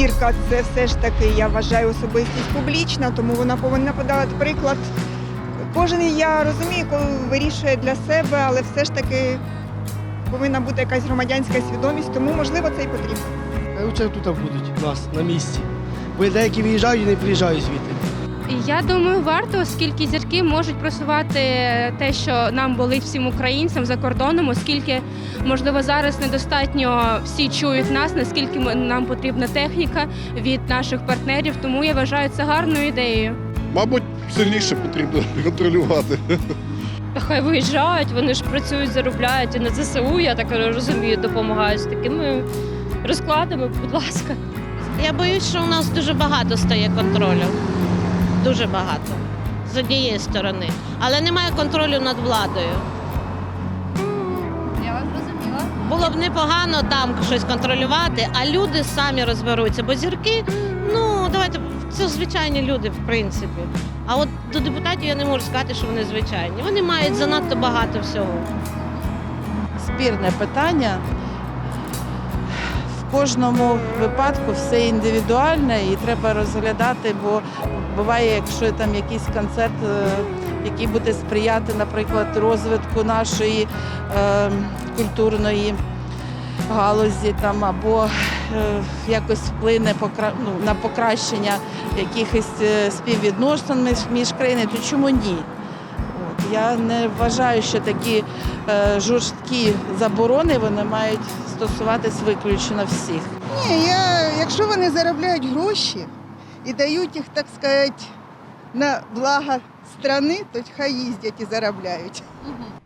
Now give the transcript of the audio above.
зірка це все ж таки, я вважаю, особистість публічна, тому вона повинна подавати приклад. Кожен я розумію, коли вирішує для себе, але все ж таки повинна бути якась громадянська свідомість, тому можливо це і потрібно. Хай лучше тут будуть у нас на місці. Бо деякі виїжджають і не приїжджають звідти. Я думаю, варто, оскільки зірки можуть просувати те, що нам болить всім українцям за кордоном, оскільки можливо зараз недостатньо всі чують нас, наскільки нам потрібна техніка від наших партнерів. Тому я вважаю це гарною ідеєю. Мабуть, сильніше потрібно контролювати. Та хай виїжджають, вони ж працюють, заробляють і на ЗСУ, я так розумію, допомагають з такими розкладами, будь ласка. Я боюсь, що у нас дуже багато стає контролю. Дуже багато. З однієї сторони. Але немає контролю над владою. Я вас зрозуміла. Було б непогано там щось контролювати, а люди самі розберуться. Бо зірки, ну давайте, це звичайні люди, в принципі. А от до депутатів я не можу сказати, що вони звичайні. Вони мають занадто багато всього. спірне питання. В кожному випадку все індивідуальне і треба розглядати, бо буває, якщо там якийсь концерт, е, який буде сприяти, наприклад, розвитку нашої е, культурної галузі там або е, якось вплине покра... ну, на покращення якихось е, співвідносин між, країнами, то чому ні? Я не вважаю, що такі е, жорсткі заборони вони мають стосуватись виключно всіх. Ні, я, якщо вони заробляють гроші і дають їх, так сказати, на благо страни, то хай їздять і заробляють. Угу.